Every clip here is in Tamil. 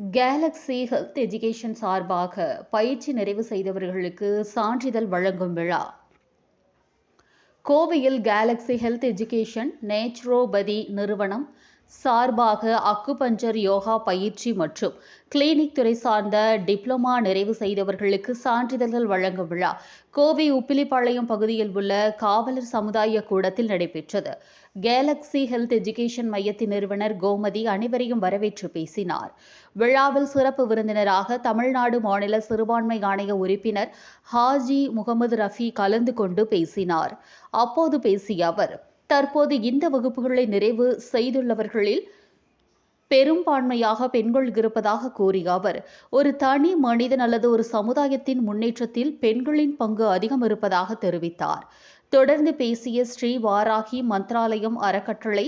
கேலக்ஸி ஹெல்த் எஜுகேஷன் சார்பாக பயிற்சி நிறைவு செய்தவர்களுக்கு சான்றிதழ் வழங்கும் விழா. கோவையில் கேலக்ஸி ஹெல்த் எஜுகேஷன் நேச்சுரோபதி நிறுவனம் சார்பாக அக்குபஞ்சர் யோகா பயிற்சி மற்றும் கிளினிக் துறை சார்ந்த டிப்ளமா நிறைவு செய்தவர்களுக்கு சான்றிதழ்கள் வழங்கும் விழா கோவை உப்பிலிப்பாளையம் பகுதியில் உள்ள காவலர் சமுதாய கூடத்தில் நடைபெற்றது. கேலக்ஸி ஹெல்த் எஜுகேஷன் மையத்தின் நிறுவனர் கோமதி அனைவரையும் வரவேற்று பேசினார். விழாவில் சிறப்பு விருந்தினராக தமிழ்நாடு மாநில சிறுபான்மை ஆணைய உறுப்பினர் ஹாஜி முகமது ரஃபி கலந்து கொண்டு பேசினார். அப்போது பேசிய அவர் தற்போது இந்த வகுப்புகளை நிறைவு செய்துள்ளவர்களில் பெரும்பான்மையாக பெண்கள் இருப்பதாக கூறிய அவர் ஒரு தனி மனிதன் அல்லது ஒரு சமுதாயத்தின் முன்னேற்றத்தில் பெண்களின் பங்கு அதிகம் இருப்பதாக தெரிவித்தார். தொடர்ந்து பேசிய ஸ்ரீ வாராகி மந்த்ராலயம் அறக்கட்டளை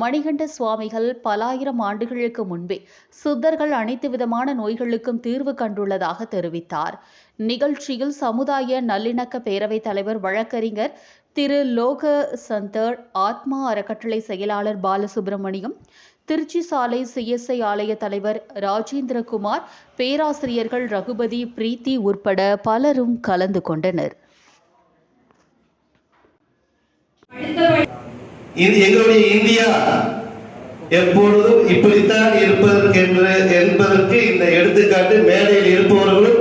மணிகண்ட சுவாமிகள் பலாயிரம் ஆண்டுகளுக்கு முன்பே சித்தர்கள் அனைத்து விதமான நோய்களுக்கும் தீர்வு கண்டுள்ளதாக தெரிவித்தார். நிகழ்ச்சியில் சமுதாய நல்லிணக்க பேரவைத் தலைவர் வழக்கறிஞர் திரு லோக சந்தர் ஆத்மா அறக்கட்டளை செயலாளர் பாலசுப்ரமணியம் திருச்சி சாலை சிஎஸ்ஐ ஆலய தலைவர் ராஜேந்திரகுமார் பேராசிரியர்கள் ரகுபதி பிரீத்தி உட்பட பலரும் கலந்து கொண்டனர். எங்களுடைய இந்தியா. எப்பொழுதும் இப்படித்தான் இருப்பதற்கு என்று என்பதற்கு இந்த எடுத்துக்காட்டு மேடையில் இருப்பவர்களும்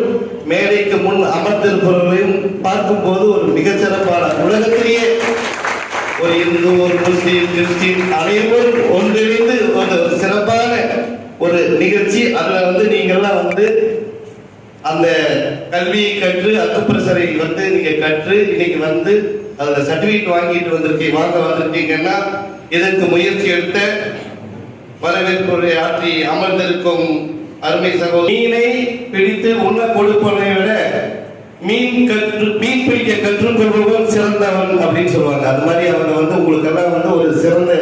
மேடைக்கு முன் அமர்ந்திருப்பவர்களையும் பார்க்கும்போது ஒரு மிகச்சிறப்பான உலகத்திலேயே ஒரு இந்து ஒரு முஸ்லீம் கிறிஸ்டின் அனைவரும் ஒன்றிணைந்து ஒரு சிறப்பான ஒரு நிகழ்ச்சி. அதுல வந்து நீங்கள்லாம் வந்து அந்த கல்வியை கற்று அக்குப்பிரசரை வந்து நீங்க கற்று இன்னைக்கு வந்து அந்த சர்டிபிகேட் வாங்கிட்டு வந்திருக்கீங்க வாங்க வந்திருக்கீங்கன்னா இதற்கு முயற்சி எடுத்த வரவேற்புரை ஆற்றி அமர்ந்திருக்கும் அருமை சகோதரி. மீனை பிடித்து உண்ண கொடுப்பதை விட மீன் கற்று மீன் பிடிக்க கற்றுக்கொள்பவன் சிறந்தவன் அப்படின்னு சொல்லுவாங்க. அது மாதிரி அவங்க வந்து உங்களுக்கெல்லாம் வந்து ஒரு சிறந்த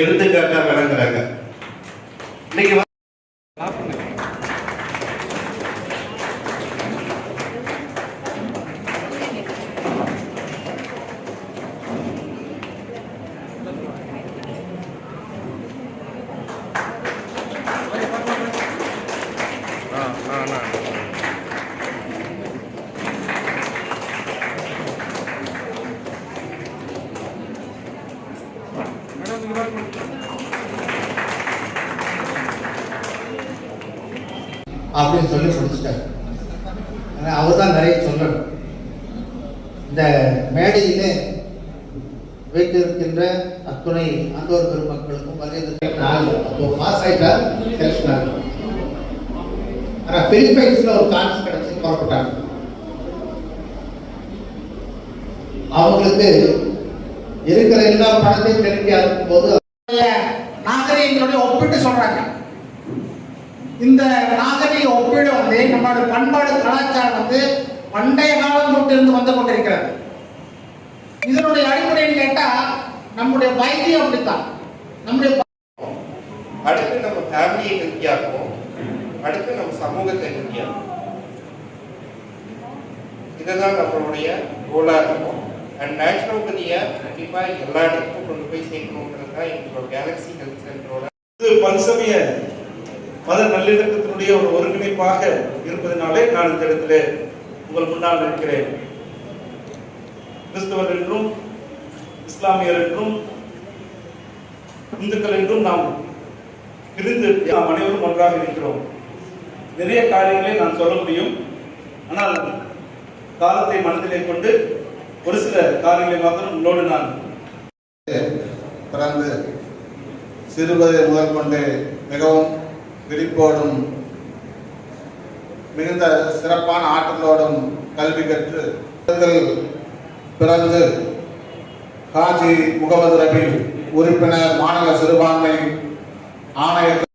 எடுத்துக்காட்டா விளங்குறாங்க. இன்னைக்கு அப்படின்னு சொல்லி முடிச்சிட்டார். ஆனால் அவர் தான் நிறைய சொல்லணும். இந்த மேடையிலே வைத்திருக்கின்ற அத்துணை ஆண்டோர் பெருமக்களுக்கும் வருகை நாள் அப்போ பாஸ் ஆயிட்டார் செலக்ஷன் ஆகும் ஆனால் பிலிப்பைன்ஸில் ஒரு சான்ஸ் கிடைச்சி புறப்பட்டாங்க. அவங்களுக்கு இருக்கிற எல்லா பணத்தையும் திருப்பி போது நம்மளோட பண்பாடு கலாச்சாரம் வந்து பண்டைய காலம் தொட்டு இருந்து வந்து கொண்டிருக்கிறது. இதனுடைய அடிப்படையில் கேட்டா நம்முடைய வைத்தியம் அப்படித்தான். நம்முடைய அடுத்து நம்ம ஃபேமிலியை ஹெல்த்தியாக்குவோம் அடுத்து நம்ம சமூகத்தை ஹெல்த்தியாக்குவோம் இதுதான் நம்மளுடைய கோலாக இருக்கும். அண்ட் நேச்சுரோபதியை கண்டிப்பாக எல்லா இடத்துக்கும் கொண்டு போய் சேர்க்கணுங்கிறது தான் எங்களோட கேலக்ஸி ஹெல்த் சென்டரோட இது பன்சமய மத நல்லிணக்கத்தினுடைய ஒரு ஒருங்கிணைப்பாக இருப்பதனாலே நான் இந்த இடத்திலே உங்கள் முன்னால் நிற்கிறேன். கிறிஸ்தவர் என்றும் இஸ்லாமியர் என்றும் இந்துக்கள் என்றும் நாம் பிரிந்து நாம் அனைவரும் ஒன்றாக இருக்கிறோம் நிறைய காரியங்களை நான் சொல்ல முடியும். ஆனால் காலத்தை மனதிலே கொண்டு ஒரு சில காரியங்களை மாத்திரம் உங்களோடு நான் பிறந்து சிறுவதை முதல் கொண்டு மிகவும் விழிப்போடும் மிகுந்த சிறப்பான ஆற்றலோடும் கல்வி கற்று பிறந்து காஜி முகமது ரபி உறுப்பினர் மாநில சிறுபான்மை ஆணைய